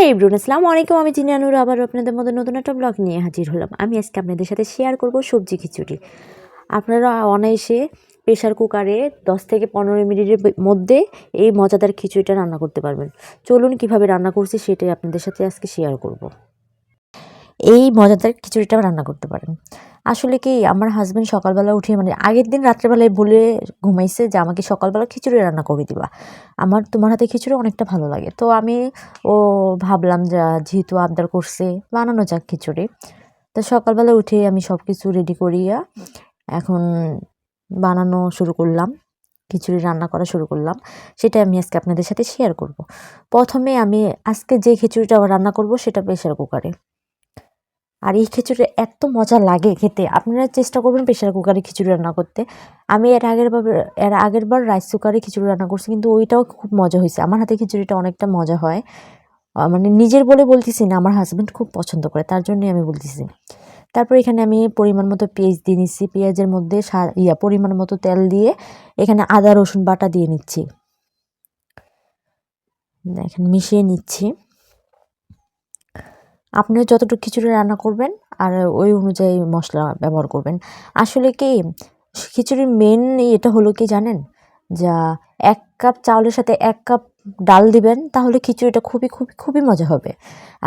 High ইব্রুন আসসালামু আলাইকুম আমি জিনিয়ানুর আবার আপনাদের মধ্যে নতুন একটা ব্লগ নিয়ে হাজির হলাম। আমি আজকে আপনাদের সাথে শেয়ার করব সবজি খিচুড়ি। আপনারা অনায়াসে প্রেশার কুকারে দশ থেকে পনেরো মিনিটের মধ্যে এই মজাদার খিচুড়িটা রান্না করতে পারবেন। চলুন কীভাবে রান্না করছি সেটাই আপনাদের সাথে আজকে শেয়ার করব। এই মজাদার খিচুড়িটা রান্না করতে পারেন। আসলে কি আমার হাজব্যান্ড সকালবেলা উঠে মানে আগের দিন রাত্রেবেলায় বলে ঘুমাইছে যে, আমাকে সকালবেলা খিচুড়ি রান্না করে দিবা। আমার, তোমার হাতে খিচুড়ি অনেকটা ভালো লাগে। তো আমি, ও ভাবলাম যে, যেহেতু আবদার করছে, বানানো যাক খিচুড়ি। তো সকালবেলা উঠে আমি সব কিছু রেডি করিয়া এখন বানানো শুরু করলাম। খিচুড়ি রান্না করা শুরু করলাম। সেটা আমি আজকে আপনাদের সাথে শেয়ার করব। প্রথমে আমি আজকে যে খিচুড়িটা রান্না করব, সেটা প্রেশার কুকারে আর এই খিচুড়ি এত মজা লাগে খেতে। আপনারা চেষ্টা করবেন প্রেশার কুকারে খিচুড়ি রান্না করতে। আমি এর আগের এর আগের বার রাইস কুকারে খিচুড়ি রান্না করছি, কিন্তু ওইটাও খুব মজা হয়েছে। আমার হাতে খিচুড়িটা অনেকটা মজা হয়। মানে নিজের বলে বলতেছি না, আমার হাজব্যান্ড খুব পছন্দ করে, তার জন্যই আমি বলতেছি। তারপর এখানে আমি পরিমাণ মতো পেঁয়াজ দিয়ে নিচ্ছি। পেঁয়াজের মধ্যে ইয়া, পরিমাণ মতো তেল দিয়ে এখানে আদা, রসুন বাটা দিয়ে নিচ্ছি। এখানে মিশিয়ে নিচ্ছি। আপনিও যতটুকু খিচুড়ি রান্না করবেন আর ওই অনুযায়ী মশলা ব্যবহার করবেন। আসলে কি খিচুড়ির মেন এটা হলো কি জানেন? যা এক কাপ চাউলের সাথে এক কাপ ডাল দিবেন, তাহলে খিচুড়িটা খুবই খুবই খুবই মজা হবে।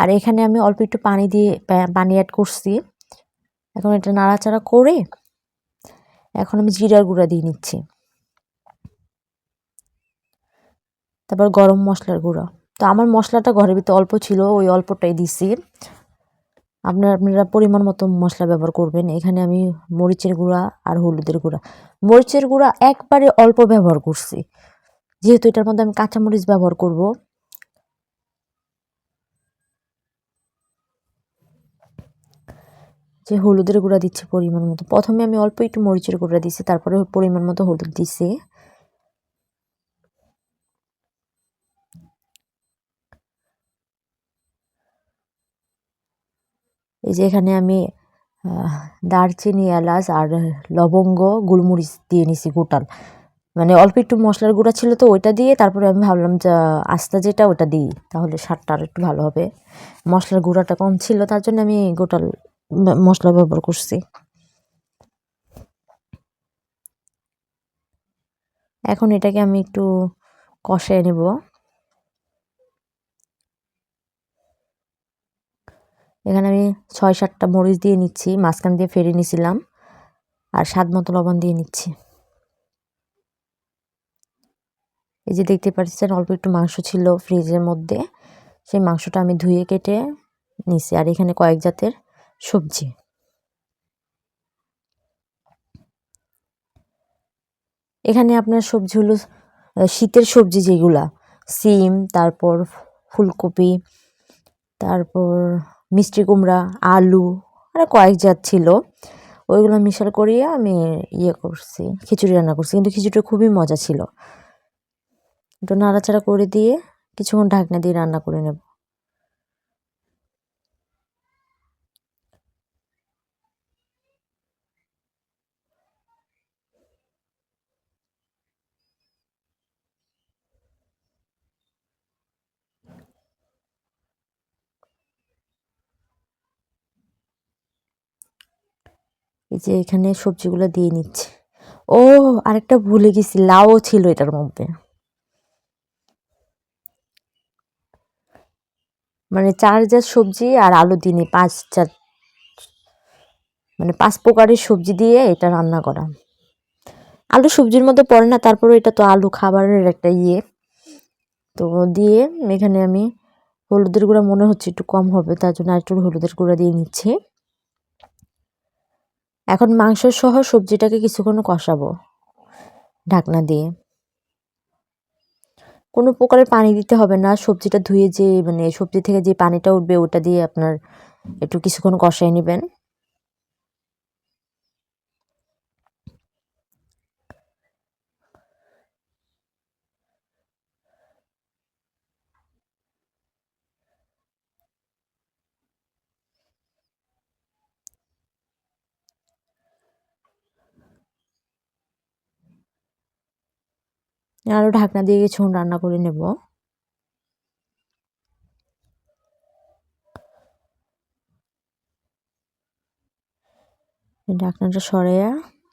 আর এখানে আমি অল্প একটু পানি দিয়ে পানি অ্যাড করছি। এখন এটা নাড়াচাড়া করে এখন আমি জিরার গুঁড়া দিয়ে নিচ্ছি। তারপর গরম মশলার গুঁড়া। তো আমার মশলাটা ঘরের ভিতরে অল্প ছিল, ওই অল্পটাই দিছি। আপনারা আপনারা পরিমাণ মতো মশলা ব্যবহার করবেন। এখানে আমি মরিচের গুঁড়া আর হলুদের গুঁড়া। মরিচের গুঁড়া একবারে অল্প ব্যবহার করছি। যেহেতু এটার মধ্যে আমি কাঁচামরিচ ব্যবহার করব। যে হলুদের গুঁড়া দিচ্ছি পরিমাণ মতো। প্রথমে আমি অল্প একটু মরিচের গুঁড়া দিছি, তারপরে পরিমাণ মতো হলুদ দিছি। এই যে এখানে আমি দারচিনি, এলাচ আর লবঙ্গ, গোলমরিচ দিয়ে নিছি গোটাল মানে অল্প একটু মশলার গুঁড়া ছিল তো ওইটা দিয়ে তারপরে আমি ভাবলাম যে আস্তা যেটা ওটা দিই, তাহলে স্বাদটা আর একটু ভালো হবে। মশলার গুঁড়াটা কম ছিল, তার জন্য আমি গোটাল মশলা ব্যবহার করছি। এখন এটাকে আমি একটু কষায় নেব। এখানে আমি ছয় সাতটা মরিচ দিয়ে নিচ্ছি, মাঝখান দিয়ে ফেরে নিছিলাম আর স্বাদ মতো লবণ দিয়ে নিচ্ছি। এই যে দেখতে পাচ্ছেন, অল্প একটু মাংস ছিল ফ্রিজের মধ্যে, সেই মাংসটা আমি ধুয়ে কেটে নিছি আর এখানে কয়েক জাতের সবজি। এখানে আপনার সবজি হলো শীতের সবজি যেগুলা, সিম, তারপর ফুলকপি, তারপর মিষ্টি কুমড়া, আলু, আর কয়েক জাত ছিল। ওইগুলো মিশাল করিয়ে আমি ইয়ে করছি, খিচুড়ি রান্না করছি। কিন্তু খিচুড়িটা খুবই মজা ছিল। একটু নাড়াচাড়া করে দিয়ে কিছুক্ষণ ঢাকনা দিয়ে রান্না করে নেব। এই যে এখানে সবজিগুলো দিয়ে নিচ্ছে। ও, আরেকটা ভুলে গেছি, লাউ ছিল এটার মধ্যে। মানে চার জাত সবজি আর আলু দিয়ে পাঁচ চার মানে পাঁচ প্রকারের সবজি দিয়ে এটা রান্না করা। আলু সবজির মধ্যে পড়ে না তারপরে এটা তো আলু খাবারের একটা ইয়ে। তো দিয়ে এখানে আমি হলুদের গুঁড়া মনে হচ্ছে একটু কম হবে, তার জন্য আর একটু হলুদের গুঁড়া দিয়ে নিচ্ছি। এখন মাংস সহ সবজিটাকে কিছুক্ষণ কষাবো। ঢাকনা দিয়ে। কোনো প্রকারের পানি দিতে হবে না। সবজিটা ধুয়ে যে মানে সবজি থেকে যে পানিটা উঠবে, ওটা দিয়ে আপনার একটু কিছুক্ষণ কষাই নেবেন। আরও ঢাকনা দিয়ে কিছুক্ষণ রান্না করে নেব। ঢাকনাটা সরাইয়া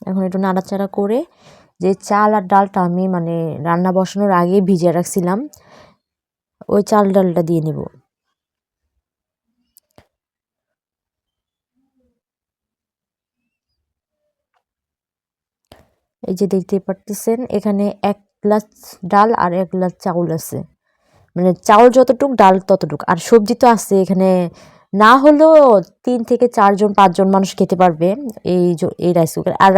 এখন একটু নাড়াচাড়া করে যে চাল আর ডালটা আমি মানে রান্না বসানোর আগে ভিজিয়ে রাখছিলাম, ওই চাল ডালটা দিয়ে নেব। এই যে দেখতে পারতেছেন, এখানে এক গ্লাস ডাল আর এক গ্লাস চাউল আছে। মানে চাউল যতটুক, ডাল ততটুক। আর সবজি তো আছে এখানে। না হলেও তিন থেকে চারজন পাঁচজন মানুষ খেতে পারবে এই এই রাইস কুকার আর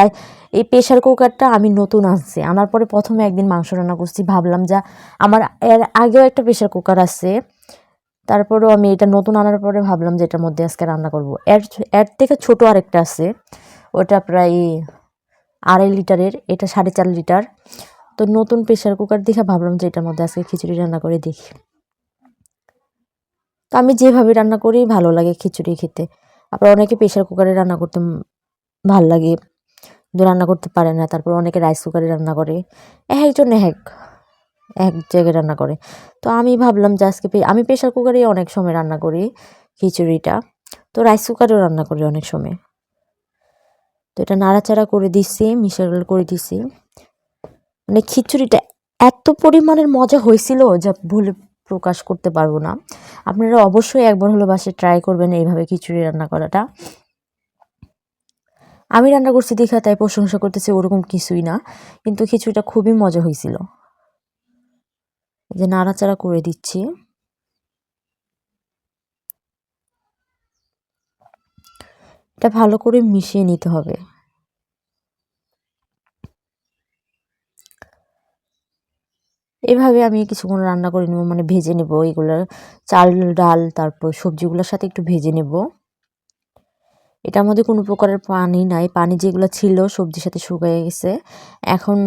এই প্রেশার কুকারটা আমি নতুন আনছি। আনার পরে প্রথমে একদিন মাংস রান্না করছি। ভাবলাম যা আমার এর আগেও একটা প্রেশার কুকার আছে। তারপরেও আমি এটা নতুন আনার পরে ভাবলাম যে এটার মধ্যে আজকে রান্না করব। এর এর থেকে ছোট আরেকটা আছে। ওটা প্রায় আড়াই লিটারের। এটা সাড়ে চার লিটার। তো নতুন প্রেশার কুকার দেখে ভাবলাম যে এটার মধ্যে আজকে খিচুড়ি রান্না করে দেখি। তো আমি যেভাবে রান্না করি ভালো লাগে খিচুড়ি খেতে। আবার অনেকে প্রেশার কুকারে রান্না করতে ভালো লাগে রান্না করতে পারে না। তারপর অনেকে রাইস কুকারে রান্না করে। এক একজন এক এক জায়গায় রান্না করে। তো আমি ভাবলাম যে আজকে আমি প্রেশার কুকারে অনেক সময় রান্না করি খিচুড়িটা। তো রাইস কুকারেও রান্না করি অনেক সময়। তো এটা নাড়াচাড়া করে দিছি মিশাল করে দিছি মানে খিচুড়িটা এত পরিমাণের মজা হয়েছিল যা বলে প্রকাশ করতে পারব না। আপনারা অবশ্যই একবার হলো বাসে ট্রাই করবেন এইভাবে খিচুড়ি রান্না করাটা। আমি রান্না করছি দেখা তাই প্রশংসা করতেছি ওরকম কিছুই না, কিন্তু খিচুড়িটা খুবই মজা হয়েছিল। যে নাড়াচাড়া করে দিচ্ছি। এটা ভালো করে মিশিয়ে নিতে হবে। এভাবে আমি কিছুক্ষণ রান্না করে নেব মানে ভেজে নেব এগুলো চাল, ডাল, তারপর সবজিগুলোর সাথে একটু ভেজে নেব। এটার মধ্যে কোনো প্রকারের পানি নাই, পানি যেগুলো ছিল সবজির সাথে শুকিয়ে গেছে। এখন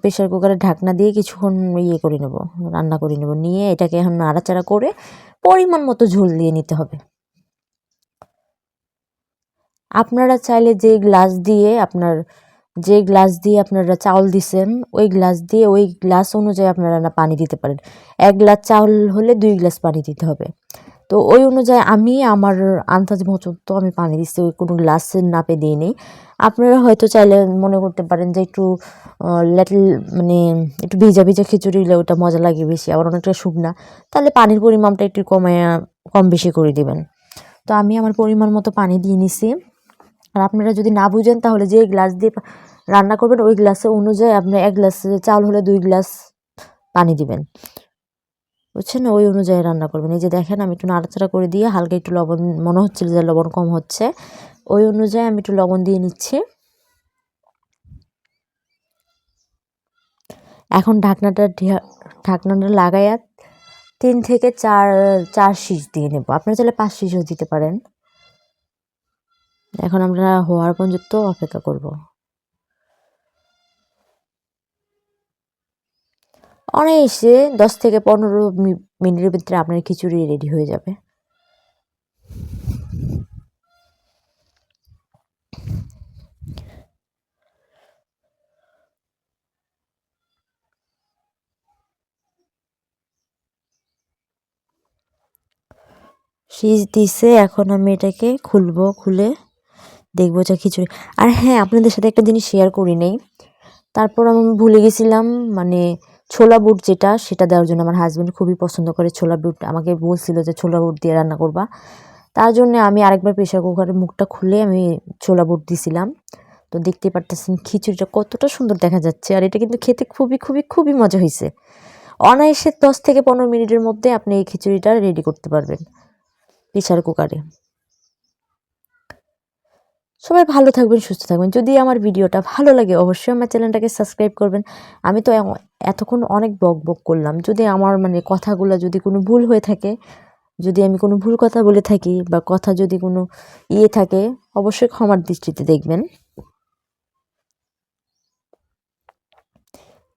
প্রেশার কুকারের ঢাকনা দিয়ে কিছুক্ষণ ইয়ে করে নেব, রান্না করে নেব, নিয়ে এটাকে এখন নাড়াচাড়া করে পরিমাণ মতো ঝোল দিয়ে নিতে হবে। আপনারা চাইলে যে গ্লাস দিয়ে আপনার যে গ্লাস দিয়ে আপনারা চাউল দিছেন, ওই গ্লাস দিয়ে ওই গ্লাস অনুযায়ী আপনারা না পানি দিতে পারেন। এক গ্লাস চাউল হলে দুই গ্লাস পানি দিতে হবে। তো ওই অনুযায়ী আমি আমার আন্দাজ মতো আমি পানি দিচ্ছি ওই কোনো গ্লাসের নাপে দিই নেই আপনারা হয়তো চাইলে মনে করতে পারেন যে একটু লেটল মানে একটু ভিজা ভিজা খিচুড়ি হলে ওটা মজা লাগে বেশি, আবার অনেকটা শুকনা। তাহলে পানির পরিমাণটা একটু কমায়, কম বেশি করে দিবেন। তো আমি আমার পরিমাণ মতো পানি দিয়ে নিছি। আর আপনারা যদি না বুঝেন তাহলে যে গ্লাস দিয়ে রান্না করবেন ওই গ্লাসে অনুযায়ী আপনি এক গ্লাস চাউল হলে দুই গ্লাস পানি দিবেন। বুঝছেন? ওই অনুযায়ী রান্না করবেন। এই যে দেখেন, আমি একটু নাড়াচাড়া করে দিয়ে হালকা একটু লবণ, মনে হচ্ছিল যে লবণ কম হচ্ছে। ওই অনুযায়ী আমি একটু লবণ দিয়ে নিচ্ছি। এখন ঢাকনাটা ঢাকনাটা লাগাইয়া তিন থেকে চার চার শীষ দিয়ে নেব। আপনারা চাইলে পাঁচ শীষও দিতে পারেন। এখন আমরা হওয়ার পর্যন্ত অপেক্ষা করব। অনায়াসে দশ থেকে পনেরো মিনিটের ভিতরে আপনার খিচুড়ি রেডি হয়ে যাবে। শীষ দিছে, এখন আমি এটাকে খুলবো, খুলে দেখব যা খিচুড়ি। আর হ্যাঁ আপনাদের সাথে একটা জিনিস শেয়ার করি নেই। তারপর আমি ভুলে গেছিলাম মানে ছোলা বুট যেটা, সেটা দেওয়ার জন্য আমার হাজব্যান্ড খুবই পছন্দ করে ছোলা বুট। আমাকে বলছিল যে, ছোলা বুট দিয়ে রান্না করবা। তার জন্য আমি আরেকবার প্রেশার কুকারের মুখটা খুলে আমি ছোলা বুট দিছিলাম। তো দেখতে পারতেছেন খিচুড়িটা কতটা সুন্দর দেখা যাচ্ছে। আর এটা কিন্তু খেতে খুবই খুবই খুবই মজা হয়েছে অনায়াসে দশ থেকে পনেরো মিনিটের মধ্যে আপনি এই খিচুড়িটা রেডি করতে পারবেন প্রেশার কুকারে সবাই ভালো থাকবেন, সুস্থ থাকবেন। যদি আমার ভিডিওটা ভালো লাগে, অবশ্যই আমার চ্যানেলটাকে সাবস্ক্রাইব করবেন। আমি তো এতক্ষণ অনেক বক বক করলাম। যদি আমার মানে কথাগুলো যদি কোনো ভুল হয়ে থাকে, যদি আমি কোনো ভুল কথা বলে থাকি বা কথা যদি কোনো ইয়ে থাকে, অবশ্যই ক্ষমার দৃষ্টিতে দেখবেন।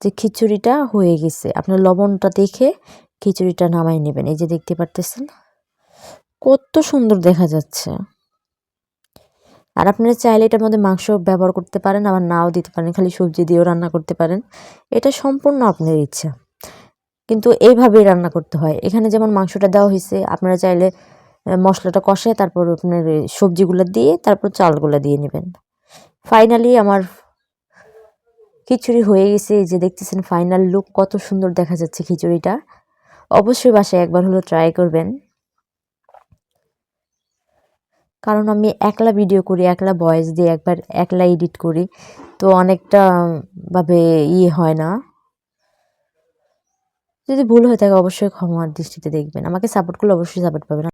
যে খিচুড়িটা হয়ে গেছে, আপনার লবণটা দেখে খিচুড়িটা নামাই নেবেন। এই যে দেখতে পারতেছেন? কত সুন্দর দেখা যাচ্ছে। আর আপনারা চাইলে এটার মধ্যে মাংস ব্যবহার করতে পারেন, আবার নাও দিতে পারেন, খালি সবজি দিয়েও রান্না করতে পারেন। এটা সম্পূর্ণ আপনার ইচ্ছা। কিন্তু এইভাবেই রান্না করতে হয়। এখানে যেমন মাংসটা দেওয়া হয়েছে, আপনারা চাইলে মশলাটা কষায় তারপর আপনার সবজিগুলো দিয়ে তারপর চালগুলো দিয়ে নেবেন। ফাইনালি আমার খিচুড়ি হয়ে গেছে। যে দেখতেছেন ফাইনাল লুক কত সুন্দর দেখা যাচ্ছে খিচুড়িটা। অবশ্যই বাসায় একবার হলো ট্রাই করবেন। কারণ আমি একলা ভিডিও করি, একলা ভয়েস দিয়ে একবার একলা এডিট করি, তো অনেকটা, ভাবে ইয়ে হয় না। যদি ভুল হয়ে থাকে অবশ্যই ক্ষমার দৃষ্টিতে দেখবেন। আমাকে সাপোর্ট করলে অবশ্যই সাপোর্ট পাবেন।